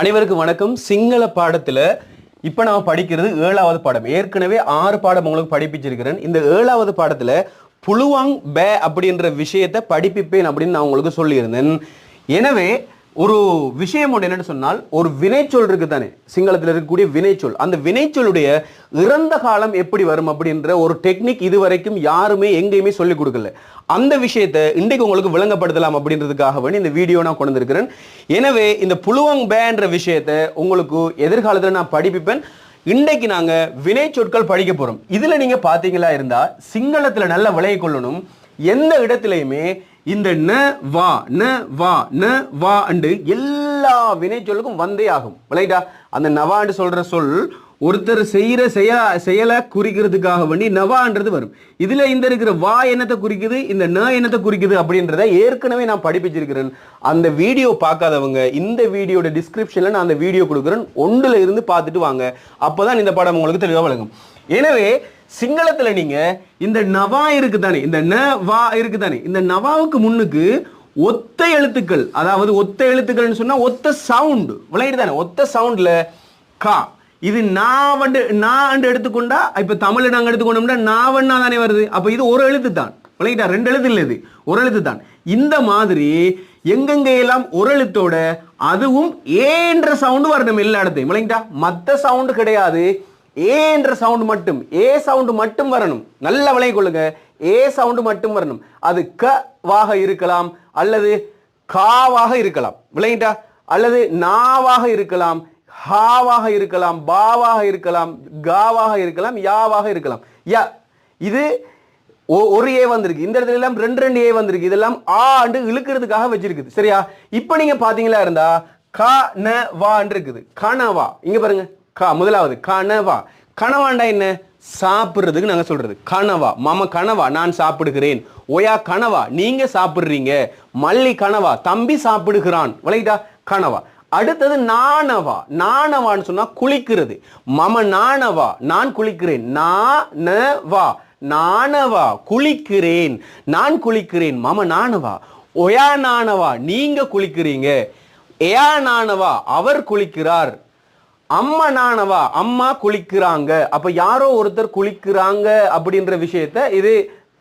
அனைவருக்கும் வணக்கம். சிங்கள பாடத்தில் இப்போ நாம படிக்கிறது ஏழாவது பாடம். ஏற்கனவே ஆறு பாடம் உங்களுக்கு படிப்பிச்சிருக்கிறேன். இந்த ஏழாவது பாடத்தில் புழுவாங் பே அப்படின்ற விஷயத்தை படிப்பிப்பேன் அப்படின்னு நான் உங்களுக்கு சொல்லியிருந்தேன். எனவே ஒரு விஷயம் ஒன்று என்னென்னு சொன்னால் ஒரு வினைச்சொல் இருக்கு தானே சிங்களத்தில் இருக்கக்கூடிய வினைச்சொல். அந்த வினைச்சொல்லுடைய இறந்த காலம் எப்படி வரும் அப்படின்ற ஒரு டெக்னிக் இதுவரைக்கும் யாருமே எங்கேயுமே சொல்லிக் கொடுக்கல. அந்த விஷயத்தை இன்றைக்கு உங்களுக்கு விளங்கப்படுத்தலாம் அப்படின்றதுக்காக வேண்டி இந்த வீடியோ நான் கொண்டு வந்திருக்கிறேன் எனவே இந்த புழுவங் பேன்ற விஷயத்தை உங்களுக்கு எதிர்காலத்தில் நான் படிப்பிப்பேன். இன்றைக்கு நாங்கள் வினைச்சொற்கள் படிக்க போகிறோம் இதில் நீங்கள் பார்த்தீங்களா இருந்தால் சிங்களத்தில் நல்ல விளைய கொள்ளணும். எந்த இடத்துலையுமே இந்த ந வா ந வா ந வா அண்டு எல்லா வினை சொல்லுக்கும் வந்தே ஆகும். ரைட்டா அந்த நவான்னு சொல்ற சொல் ஒருத்தர் செய்யற செய்ய செயலை குறிக்கிறதுக்காக வேண்டி நவான்றது வரும். இதுல இந்த இருக்கிற வா என்னத்தை குறிக்குது இந்த ந என்னத்தை குறிக்குது அப்படின்றத ஏற்கனவே நான் படிப்பிச்சிருக்கிறேன். அந்த வீடியோ பார்க்காதவங்க இந்த வீடியோட டிஸ்கிரிப்ஷன்ல நான் அந்த வீடியோ கொடுக்குறேன். ஒன்றுல இருந்து பார்த்துட்டு வாங்க. அப்பதான் இந்த படம் உங்களுக்கு தெளிவாக விளங்கும். எனவே சிங்களத்தில் நீங்கள் இந்த நவா இருக்கு தானே இந்த ந வா இருக்கு தானே இந்த நவாவுக்கு முன்னுக்கு ஒத்த எழுத்துக்கள் அதாவது ஒத்த எழுத்துக்கள்னு சொன்னால் ஒத்த சவுண்டு விளையாடு தானே ஒத்த சவுண்ட்ல கா. இது நான் வந்து நான் எடுத்துக்கொண்டா இப்போ தமிழ் நாங்கள் எடுத்துக்கொண்டோம்னா நாவண்ணா தானே வருது. அப்போ இது ஒரு எழுத்து தான் விளங்கிட்டா? ரெண்டு எழுத்து இல்லை இது. ஒரு எழுத்து தான் இந்த மாதிரி எங்கெங்க எல்லாம் ஒரு எழுத்தோட அதுவும் ஏன்ற சவுண்டு வரணும் எல்லா இடத்தையும். விளங்கிட்டா? மற்ற சவுண்டு கிடையாது. ஏ என்ற சவுண்ட் மட்டும் ஏ சவுண்ட் மட்டும் வரணும். நல்ல விளங்கி கொள்ளுங்க. ஏ சவுண்ட் மட்டும் வரணும். அது க வாக இருக்கலாம் அல்லது காவாக இருக்கலாம். விளங்கிட்டா? அல்லது நாவாக இருக்கலாம் ஹாவாக இருக்கலாம் பாவாக இருக்கலாம் காவாக இருக்கலாம் யாவாக இருக்கலாம். யா இது ஒரு ஏ வந்திருக்கு. இந்த இடத்துல எல்லாம் ரெண்டு ரெண்டு ஏ வந்திருக்கு. இதெல்லாம் ஆ ஆண்டு இழுக்கிறதுக்காக வச்சிருக்குது. சரியா? இப்போ நீங்க பாத்தீங்களா இருந்தா க ந வான்னு இருக்குது. கனவா இங்க பாருங்க. கா முதலாவது கனவா. கனவாண்டா என்ன? சாப்பிட்றதுக்கு நாங்கள் சொல்கிறது கனவா. மம கனவா நான் சாப்பிடுகிறேன். ஒயா கனவா நீங்கள் சாப்பிட்றீங்க. மல்லி கனவா தம்பி சாப்பிடுகிறான். விளையிட்டா கனவா. அடுத்தது நாணவா நாணவான்னு சொன்னால் குளிக்கிறது. மம நாணவா நான் குளிக்கிறேன். நாணவா வா நாணவா குளிக்கிறேன். நான் குளிக்கிறேன். மம நாணவா ஒயா நாணவா நீங்கள் குளிக்கிறீங்க. ஏயா நாணவா அவர் குளிக்கிறார். அம்மா நாணவா அம்மா குளிக்கிறாங்க. அப்ப யாரோ ஒருத்தர் குளிக்கிறாங்க அப்படின்ற விஷயத்த இது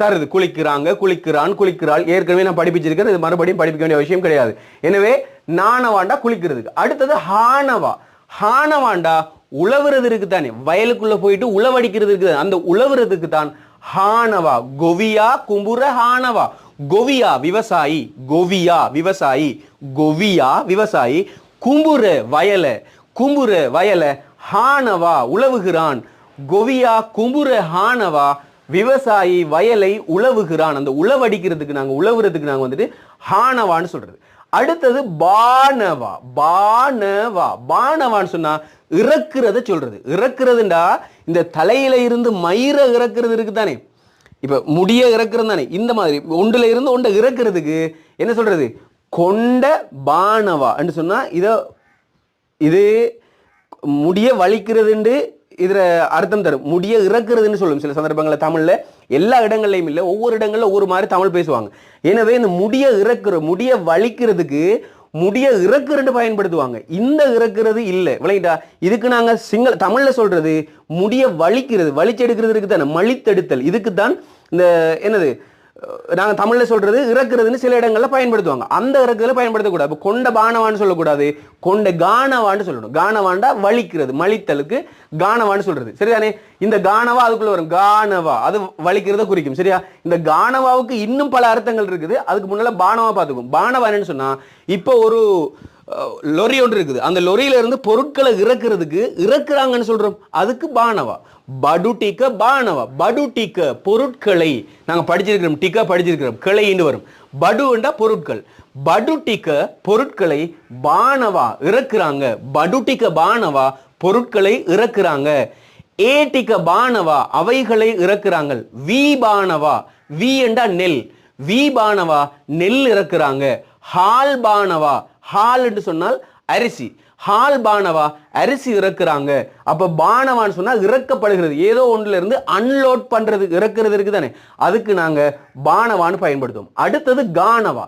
தருது. குளிக்கிறாங்க குளிக்கிறான் குளிக்கிறாள். ஏற்கனவே நான் படிப்பிச்சிருக்கேன் இது மறுபடியும் படிப்பிக்க வேண்டிய விஷயம் கிடையாது. எனவே நாணவாண்டா குளிக்கிறதுக்கு. அடுத்தது ஹானவா ஹானவாண்டா உழவுறது இருக்கு தானே. வயலுக்குள்ள போயிட்டு உழவடிக்கிறது இருக்குது. அந்த உழவுறதுக்கு தான் ஹானவா கொவியா கும்புர ஹானவா கொவியா விவசாயி. கொவியா விவசாயி. கொவியா விவசாயி. கும்புர வயலை. கும்புற வயல ஹானவா உழவுகிறான். கொவியா கும்புர ஹானவா விவசாயி வயலை உழவுகிறான். அந்த உழவடிக்கிறதுக்கு நாங்கள் உழவுறதுக்கு நாங்கள் வந்துட்டு ஹானவான்னு சொல்றது. அடுத்தது பானவா பானவா. பானவான்னு சொன்னா இறக்குறத சொல்றது. இறக்குறதுண்டா இந்த தலையில இருந்து மயிர இறக்குறது இருக்குதானே? இப்ப முடிய இறக்குறது தானே? இந்த மாதிரி ஒன்றுல இருந்து ஒன்றை இறக்குறதுக்கு என்ன சொல்றது? கொண்ட பானவா. சொன்னா இதை இது முடிய வலிக்கிறதுண்டு இதில் அர்த்தம் தரும். முடிய இறக்குறதுன்னு சொல்லும் சில சந்தர்ப்பங்களில் தமிழில். எல்லா இடங்கள்லையும் இல்லை. ஒவ்வொரு இடங்களில் ஒவ்வொரு மாதிரி தமிழ் பேசுவாங்க. எனவே இந்த முடிய இறக்குற முடிய வலிக்கிறதுக்கு முடிய இறக்குறன்னு பயன்படுத்துவாங்க. இந்த இறக்குறது இல்லை. விளங்கிட்டா? இதுக்கு நாங்கள் சிங்கள தமிழில் சொல்கிறது முடிய வலிக்கிறது வலிச்செடுக்கிறது தானே. மலித்தெடுத்தல் இதுக்கு தான் இந்த என்னது? நாங்கள் நாங்க தமிழ்ல சொல்றது இறக்குறதுன்னு சில இடங்கள்ல பயன்படுத்துவாங்க. அந்த இறக்குறதுல பயன்படுத்தக்கூடாது. கொண்ட பானவான்னு சொல்லக்கூடாது. கொண்ட கானவான்னு சொல்லணும். கானவாண்டா வலிக்கிறது மலித்தலுக்கு கானவான்னு சொல்றது. சரிதானே? இந்த கானவா அதுக்குள்ள வரும். கானவா. அது வலிக்கிறத குறிக்கும். சரியா? இந்த கானவாவுக்கு இன்னும் பல அர்த்தங்கள் இருக்குது. அதுக்கு முன்னால பானவா பார்த்துக்கும் பானவா என்னன்னு சொன்னா இப்போ ஒரு லொரி ஒன்று இருக்குது. அந்த லொரியில இருந்து பொருட்களை இறக்குறதுக்கு இறக்குறாங்கன்னு சொல்றோம். அதுக்கு பானவா. படுட்டிக்க படு படுட்டிக்க பொருட்களை நாங்க படிச்சிருக்கிறோம் டிக்கா படிச்சிருக்கிறோம் கிளைன்னு வரும். படுண்டா பொருட்கள். படுட்டிக்க பொருட்களை பானவா இறக்குறாங்க. படுட்டிக்க பானவா பொருட்களை இறக்குறாங்க. ஏட்டிக்க பானவா அவைகளை இறக்குறாங்க. வி பானவா வி என்றா நெல். வி பானவா நெல் இறக்குறாங்க. ஹால் பானவா ஹால் என்று சொன்னால் அரிசி. ஹால் பானவா? அரிசி இறக்குறாங்க. அப்ப பானவான்னு சொன்னா இறக்கப்படுகிறது. ஏதோ ஒன்றுல இருந்து அன்லோட் பண்றது இறக்குறது இருக்கு தானே அதுக்கு நாங்க பானவான்னு பயன்படுத்துவோம். அடுத்தது கானவா.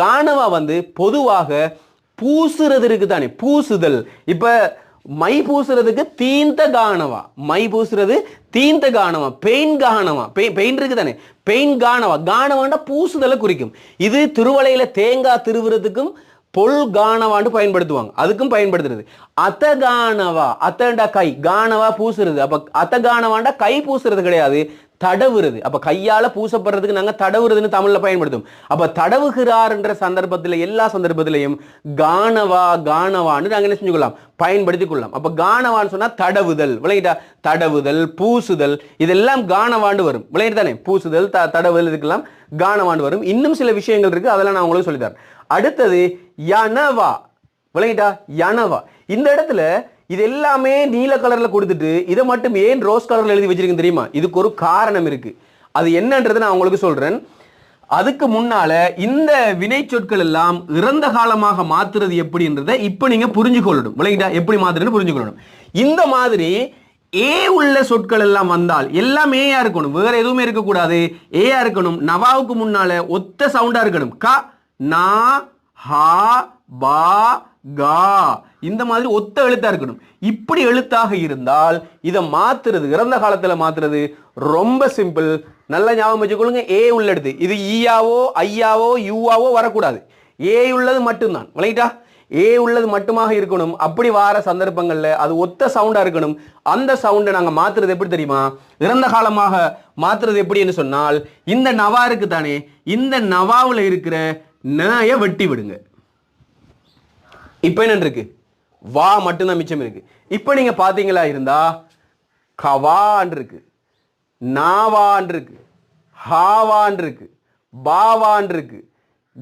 கானவா வந்து பொதுவாக பூசுறது இருக்கு தானே பூசுதல். இப்ப மை பூசுறதுக்கு தீந்த காணவா மை பூசுறது தீந்த காணவா பெயின் காணவா பெயின் இருக்கு தானே பெயின் காணவா காணவாண்டா பூசுதலை குறிக்கும். இது திருவலையில தேங்காய் திருவுறதுக்கும் பொல் காணவாண்டு பயன்படுத்துவாங்க. அதுக்கும் பயன்படுத்துறது. அத்த காணவா அத்தண்டா கை காணவா பூசுறது. அப்ப அத்த காணவாண்டா கை பூசுறது கிடையாது தடவுறது. அப்ப கையால பூசப்படுறதுக்கு நாங்க தடவுறதுன்னு தமிழ்ல பயன்படுத்தும் அப்ப தடவுகிறார்ன்ற சந்தர்ப்பத்தில் எல்லா சந்தர்ப்பத்திலையும் காணவா காணவான்னு நாங்க என்ன செஞ்சுக்கலாம் பயன்படுத்திக் கொள்ளலாம். அப்ப காணவான்னு சொன்னா தடவுதல். விளங்கிட்டா? தடவுதல் பூசுதல். இதெல்லாம் காணவாண்டு வரும். விளங்கிட்டு தானே? பூசுதல் த தடவுதல் இதுக்கெல்லாம் காணவாண்டு வரும். இன்னும் சில விஷயங்கள் இருக்கு. அதெல்லாம் நான் உங்களுக்கு சொல்லித்தரேன் அடுத்தது யனவா. விளங்கிட்டா? யனவா. இந்த இடத்துல இது எல்லாமே நீல கலரில் கொடுத்துட்டு இதை மட்டும் ஏன் ரோஸ் கலரில் எழுதி வச்சிருக்கு தெரியுமா? இதுக்கு ஒரு காரணம் இருக்குது அது என்னன்றதை நான் உங்களுக்கு சொல்கிறேன் அதுக்கு முன்னால இந்த வினை சொற்கள் எல்லாம் இறந்த காலமாக மாத்துறது எப்படின்றத இப்போ நீங்க புரிஞ்சுக்கொள்ளணும். விளங்கிட்டா? எப்படி மாத்துறதுன்னு புரிஞ்சுக்கொள்ளணும். இந்த மாதிரி ஏ உள்ள சொற்கள் எல்லாம் வந்தால் எல்லாம் ஏயா இருக்கணும். வேற எதுவுமே இருக்கக்கூடாது. ஏயா இருக்கணும். நவாவுக்கு முன்னால ஒத்த சவுண்டா இருக்கணும். கா நா ஹா பா கா. இந்த மாதிரி ஒத்த எழுத்தா இருக்கணும். இப்படி எழுத்தாக இருந்தால் இதை மாத்துறது இறந்த காலத்துல மாத்துறது ரொம்ப சிம்பிள் நல்லா ஞாபகம் வச்சுக்கொள்ளுங்க. ஏ உள்ள எடுத்து இது ஈயாவோ ஐயாவோ யூவாவோ வரக்கூடாது. ஏ உள்ளது மட்டும்தான். விளையிட்டா ஏ உள்ளது மட்டுமாக இருக்கணும். அப்படி வார சந்தர்ப்பங்களில் அது ஒத்த சவுண்டாக இருக்கணும். அந்த சவுண்டை நாங்கள் மாற்றுறது எப்படி தெரியுமா? இறந்த காலமாக மாற்றுறது எப்படின்னு சொன்னால் இந்த நவா இருக்கு தானே இந்த நவாவில் இருக்கிற நாயை வெட்டி விடுங்க. இப்போ என்ன இருக்கு? வா மட்டும்தான் மிச்சம் இருக்கு. இப்போ நீங்க பாத்தீங்களா இருந்தா கவான் இருக்கு. நாவான் இருக்கு. ஹாவான் இருக்கு. பாவான் இருக்கு.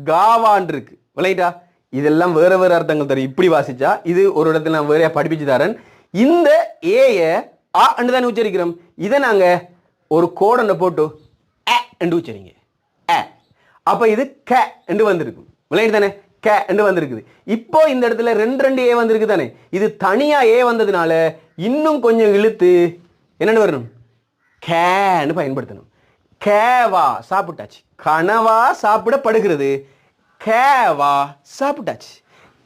காவான் இருக்கு. விளையிட்டா இதெல்லாம் வேற வேற அர்த்தங்கள் தரும். இப்படி வாசிச்சா இது ஒரு இடத்துல நான் வேறையா படிப்பிச்சு தரேன். இந்த ஏய ஆ என்று தானே உச்சரிக்கிறோம். இதை நாங்க ஒரு கோடனை போட்டு அ என்று உச்சரிங்க. அ. அப்போ இது க என்று வந்திருக்கும். விளையாட்டு தானே? க என்று வந்திருக்குது. இப்போ இந்த இடத்துல ரெண்டு ரெண்டு ஏ வந்திருக்கு தானே? இது தனியாக ஏ வந்ததுனால இன்னும் கொஞ்சம் இழுத்து என்னென்னு வரணும்? கேன்னு பயன்படுத்தணும். கேவா சாப்பிட்டாச்சு. கனவா சாப்பிடப்படுகிறது. கேவா சாப்பிட்டாச்சு.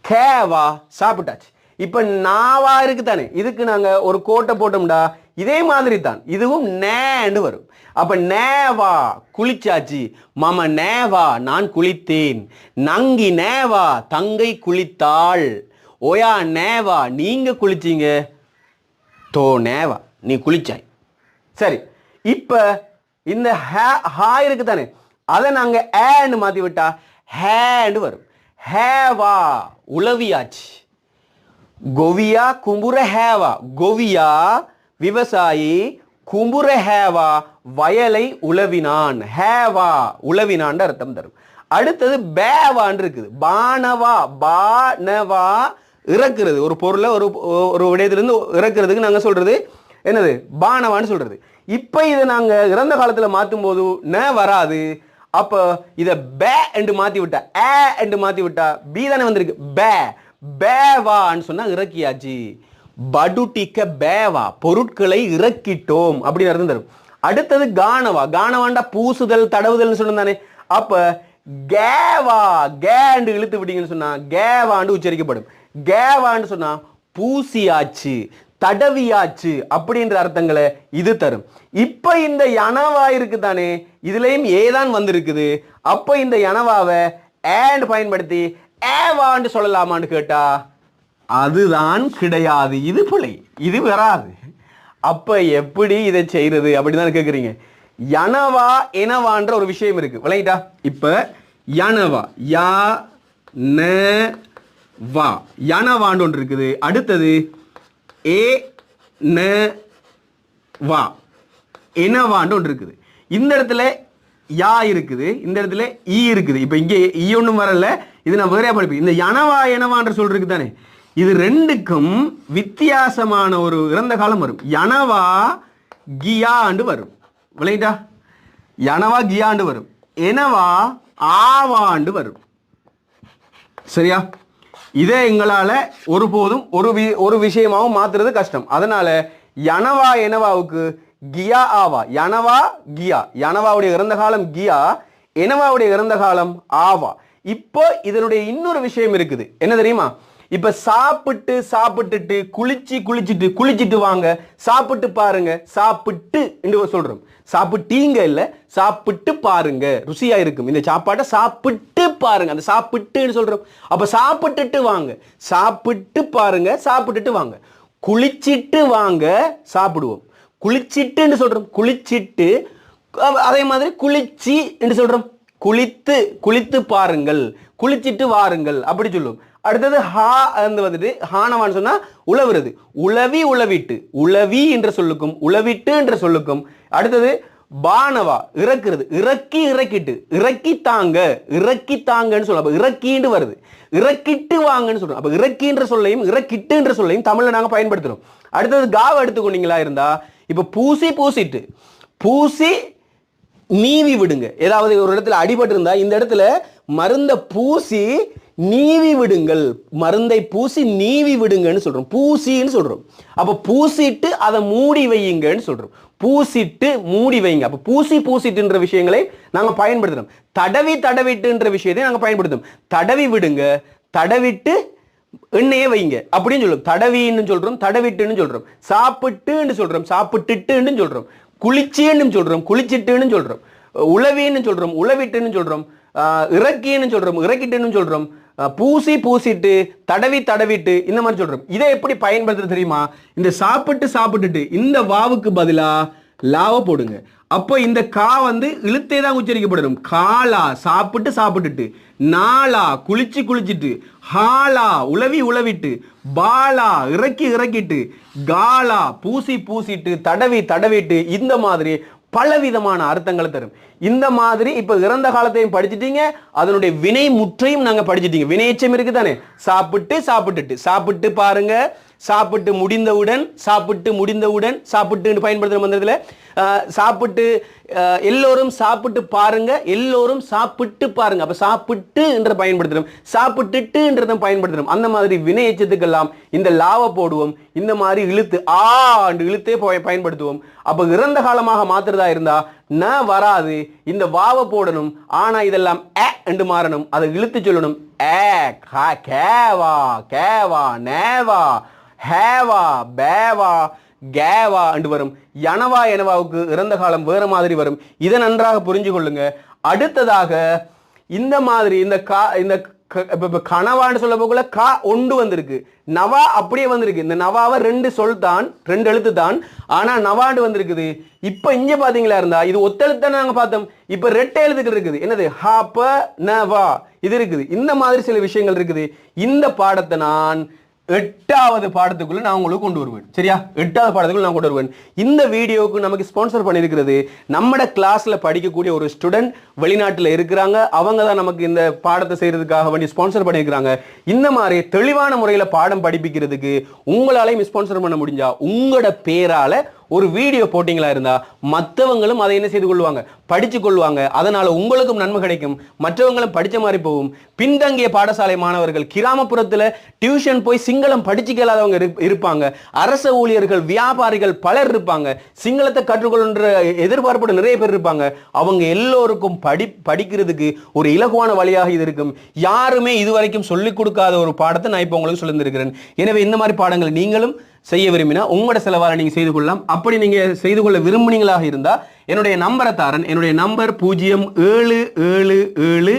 கேவா சாப்பிட்டாச்சு. இப்போ நாவா இருக்கு தானே இதுக்கு நாங்கள் ஒரு கோட்டை போட்டோம்டா. இதே மாதிரி தான் இதுவும் நேன்னு வரும். அப்ப நேவா குளிச்சாச்சு. மம நேவா நான் குளித்தேன். நங்கி நேவா தங்கை குளித்தாள். ஓயா நேவா நீங்க குளிச்சீங்க. தோ நேவா நீ குளிச்சாய். சரி இப்போ இந்த ஹே- ஹா இருக்கு தானே அதை நாங்கள் ஏன்னு மாற்றி விட்டா ஹேன்னு வரும். ஹேவா உளவியாச்சு. கொவியா கும்புற ஹேவா. கொவியா விவசாயி கும்புர ஹேவா வயலை உழவினான். ஹேவா உழவினான் அர்த்தம் தரும். அடுத்தது பேவான் இருக்குது. பானவா பானவா இறக்குறது. ஒரு பொருளை ஒரு ஒரு விடயத்திலிருந்து இறக்குறதுக்கு நாங்கள் சொல்றது என்னது? பானவான்னு சொல்றது. இப்போ இதை நாங்கள் இறந்த காலத்தில் மாற்றும் போது ந வராது. அப்போ இதை பே என்று மாற்றி விட்டா ஏ என்று மாற்றி விட்டா பி தானே வந்திருக்கு. பே பேவான்னு சொன்னால் இறக்கியாச்சு. படுட்டிக்க பேவா பொருட்களை இறக்கிட்டோம் அப்படின்னு அர்த்தம் தரும். அடுத்தது கானவா கானவாண்டா பூசுதல் தடவுதல்னு சொன்னானே அப்ப கேவா கேண்டு இழுத்து விட்டீங்கன்னு சொன்னா கேவாண்டு உச்சரிக்கப்படும். கேவான்னு சொன்னா பூசியாச்சு தடவியாச்சு அப்படின்ற அர்த்தங்களை இது தரும். இப்ப இந்த யனவா இருக்கு தானே இதுலயும் ஏதான் வந்திருக்குது. அப்ப இந்த யனவாவை ஏண்ட் பயன்படுத்தி ஏவான்னு சொல்லலாமான்னு கேட்டா அதுதான் கிடையாது இது பிழை இது வராது. அப்போ எப்படி இதை செய்கிறது அப்படின்னு கேட்குறீங்க யனவா எனவான்ற ஒரு விஷயம் இருக்குது விளையிட்டா இப்போ யனவா யா ந வா. யனவான்னு ஒன்று இருக்குது. அடுத்தது ஏ ந வா. எனவான்னு ஒன்று இருக்குது. இந்த இடத்துல யா இருக்குது இந்த இடத்துல ஈ இருக்குது. இப்போ இங்கே ஈ ஒன்றும் வரல. இது நான் வேறையா படிப்பேன். இந்த யனவா எனவான்ற சொல் தானே இது ரெண்டுக்கும் வித்தியாசமான ஒரு இறந்த காலம் வரும். யனவா கியாண்டு வரும். விளையிட்டா யனவா கியாண்டு வரும். எனவா ஆவாண்டு வரும். சரியா? இதை எங்களால் ஒருபோதும் ஒரு வி ஒரு விஷயமாகவும் மாத்துறது கஷ்டம். அதனால யனவா எனவாவுக்கு கியா ஆவா. யனவா கியா. யனவாவுடைய இறந்த காலம் கியா. எனவாவுடைய இறந்த காலம் ஆவா. இப்போ இதனுடைய இன்னொரு விஷயம் இருக்குது. என்ன தெரியுமா? இப்ப சாப்பிட்டு சாப்பிட்டுட்டு குளிச்சு குளிச்சுட்டு குளிச்சுட்டு வாங்க. சாப்பிட்டு பாருங்க. சாப்பிட்டு என்று சொல்றோம். சாப்பிட்டீங்க இல்ல சாப்பிட்டு பாருங்க. ருசியா இருக்கும். இந்த சாப்பாட்டை சாப்பிட்டு பாருங்க. அந்த சாப்பிட்டுன்னு சொல்றோம். அப்ப சாப்பிட்டுட்டு வாங்க. சாப்பிட்டு பாருங்க சாப்பிட்டுட்டு வாங்க. குளிச்சிட்டு வாங்க சாப்பிடுவோம். குளிச்சிட்டுன்னு சொல்றோம். குளிச்சிட்டு அதே மாதிரி குளிச்சி என்று சொல்றோம். குளித்து குளித்து பாருங்கள். குளிச்சிட்டு வாருங்கள். அப்படி சொல்லுவோம். அடுத்தது ஹா வந்து வந்துட்டு ஹானவான்னு சொன்னா உழவுறது. உளவி உழவிட்டு. உளவி என்ற சொல்லுக்கும் உளவிட்டு என்ற சொல்லுக்கும். அடுத்தது பானவா இறக்குறது. இறக்கி இறக்கிட்டு. இறக்கி தாங்க. இறக்கி தாங்கன்னு சொல்ல அப்ப இறக்கின்னு வருது. இறக்கிட்டு வாங்கன்னு சொல்றோம். அப்ப இறக்கின்ற சொல்லையும் இறக்கிட்டுன்ற சொல்லையும் தமிழ்ல நாங்க பயன்படுத்துறோம். அடுத்தது காவை எடுத்துக்கொண்டீங்களா இருந்தா இப்ப பூசி பூசிட்டு. பூசி நீவி விடுங்க. ஏதாவது ஒரு இடத்துல அடிபட்டு இருந்தா இந்த இடத்துல மருந்த பூசி நீவி விடுங்கள். மருந்தை பூசி நீவி விடுங்கன்னு சொல்றோம். பூசின்னு சொல்றோம். அப்ப பூசிட்டு அதை மூடி வையுங்கன்னு சொல்றோம். பூசிட்டு மூடி வைங்க. அப்ப பூசி பூசிட்டுன்ற விஷயங்களை நாங்க பயன்படுத்துகிறோம் தடவி தடவிட்டுன்ற விஷயத்தை நாங்க பயன்படுத்துறோம். தடவி விடுங்க. தடவிட்டு எண்ணெயே வைங்க. அப்படின்னு சொல்லும் தடவின்னு சொல்றோம். தடவிட்டுன்னு சொல்றோம். சாப்பிட்டுன்னு சொல்றோம். சாப்பிட்டுட்டுன்னு சொல்றோம். குளிச்சின்னு சொல்றோம். குளிச்சிட்டுன்னு சொல்றோம். உளவின்னு சொல்றோம். உளவிட்டுன்னு சொல்றோம். இறக்கின்னு சொல்றோம். இறக்கிட்டுன்னு சொல்றோம். பூசி பூசிட்டு தடவி தடவிட்டு இந்த மாதிரி சொல்றோம் இதை எப்படி பயன்படுத்துறது தெரியுமா? இந்த சாப்பிட்டு சாப்பிட்டுட்டு இந்த வாவுக்கு பதிலாக லாவை போடுங்க. அப்போ இந்த கா வந்து இழுத்தே தான் உச்சரிக்கப்படணும் காலா சாப்பிட்டு சாப்பிட்டுட்டு நாளா குளிச்சு குளிச்சிட்டு ஹாலா உளவி உளவிட்டு பாலா இறக்கி இறக்கிட்டு காலா பூசி பூசிட்டு தடவி தடவிட்டு இந்த மாதிரி பலவிதமான அர்த்தங்களை தரும். இந்த மாதிரி இப்ப இறந்த காலத்தையும் படிச்சுட்டீங்க அதனுடைய வினை முற்றையும் நாங்க படிச்சுட்டீங்க. வினையச்சம் இருக்கு தானே சாப்பிட்டு சாப்பிட்டுட்டு. சாப்பிட்டு பாருங்க. சாப்பிட்டு முடிந்தவுடன் சாப்பிட்டு முடிந்தவுடன் சாப்பிட்டு பயன்படுத்துற மந்திரத்தில் சாப்பிட்டு எல்லோரும் சாப்பிட்டு பாருங்க எல்லோரும் சாப்பிட்டு பாருங்க. அப்ப சாப்பிட்டு என்ற பயன்படுத்துறோம் சாப்பிட்டுட்டுன்றதை பயன்படுத்தணும். அந்த மாதிரி வினை எச்சத்துக்கெல்லாம் இந்த லாவை போடுவோம். இந்த மாதிரி இழுத்து ஆ என்று இழுத்தே போய் பயன்படுத்துவோம். அப்ப இறந்த காலமாக மாத்துறதா இருந்தா ந வராது. இந்த வாவை போடணும். ஆனா இதெல்லாம் ஏ என்று மாறணும். அதை இழுத்து சொல்லணும். ஏ கேவா கேவா நேவா ஹேவா பேவா கேவா அண்டு வரும். யனவா எனவாவுக்கு இறந்த காலம் வேற மாதிரி வரும். இதை நன்றாக புரிஞ்சு கொள்ளுங்க. அடுத்ததாக இந்த மாதிரி இந்த கா இந்த க- கனவான்னு சொல்ல போக்குள்ள கா ஒன்று வந்திருக்கு. நவா அப்படியே வந்திருக்கு. இந்த நவாவை ரெண்டு சொல் தான் ரெண்டு எழுத்து தான். ஆனா நவாண்டு வந்திருக்குது. இப்போ இங்க பாத்தீங்களா இருந்தா இது ஒத்தெழுத்து நாங்க பார்த்தோம். இப்ப ரெட்டை எழுத்துக்கள் இருக்குது. என்னது? ஹ ப நவா இது இருக்குது. இந்த மாதிரி சில விஷயங்கள் இருக்குது. இந்த பாடத்தை நான் எட்டாவது பாடத்துக்குள்ள நான் உங்களுக்கு கொண்டு வருவேன். சரியா? எட்டாவது பாடத்துக்குள்ள நான் கொண்டு வருவேன். இந்த வீடியோவுக்கு நமக்கு ஸ்பான்சர் பண்ணியிருக்கிறது நம்மட கிளாஸ்ல படிக்கக்கூடிய ஒரு ஸ்டூடெண்ட் வெளிநாட்டில் இருக்கிறாங்க. அவங்க தான் நமக்கு இந்த பாடத்தை செய்யறதுக்காக வேண்டி ஸ்பான்சர் பண்ணியிருக்கிறாங்க. இந்த மாதிரி தெளிவான முறையில் பாடம் படிப்பிக்கிறதுக்கு உங்களாலையும் ஸ்பான்சர் பண்ண முடிஞ்சா உங்களோட பேரால ஒரு வீடியோ போட்டிங்களா இருந்தால் மற்றவங்களும் அதை என்ன செய்து கொள்வாங்க? படித்து கொள்வாங்க. அதனால் உங்களுக்கும் நன்மை கிடைக்கும். மற்றவங்களும் படித்த மாதிரி போகும். பின்தங்கிய பாடசாலை மாணவர்கள் கிராமப்புறத்தில் டியூஷன் போய் சிங்களம் படிச்சுக்கலாதவங்க இரு- இருப்பாங்க. அரச ஊழியர்கள் வியாபாரிகள் பலர் இருப்பாங்க. சிங்களத்தை கற்றுக்கொள்கின்ற எதிர்பார்ப்போட நிறைய பேர் இருப்பாங்க. அவங்க எல்லோருக்கும் படி படிக்கிறதுக்கு ஒரு இலகுவான வழியாக இது இருக்கும். யாருமே இதுவரைக்கும் சொல்லிக் கொடுக்காத ஒரு பாடத்தை நான் இப்போ உங்களுக்கு சொல்லியிருக்கிறேன் எனவே இந்த மாதிரி பாடங்கள் நீங்களும் செய்ய விரும்பினா உங்களோட செலவால் நீங்க செய்து கொள்ளலாம். அப்படி நீங்க செய்து கொள்ள விரும்புனீங்களாக இருந்தால் என்னுடைய நம்பரை தாரன் என்னுடைய நம்பர் பூஜ்ஜியம் ஏழு ஏழு ஏழு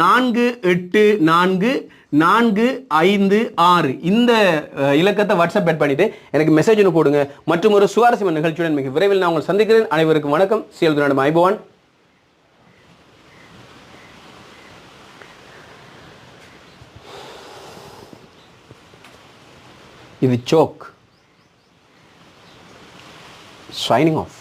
நான்கு எட்டு நான்கு நான்கு ஐந்து ஆறு. இந்த இலக்கத்தை வாட்ஸ்அப் ஆட் பண்ணிட்டு எனக்கு மெசேஜ் ஒன்று போடுங்க மற்றும் ஒரு சுவாரஸ்யமான நிகழ்ச்சியுடன் மிக விரைவில் நான் உங்களை சந்திக்கிறேன். அனைவருக்கும் வணக்கம். சிஎல் துராடம் ஐபவான் இது சோக் signing off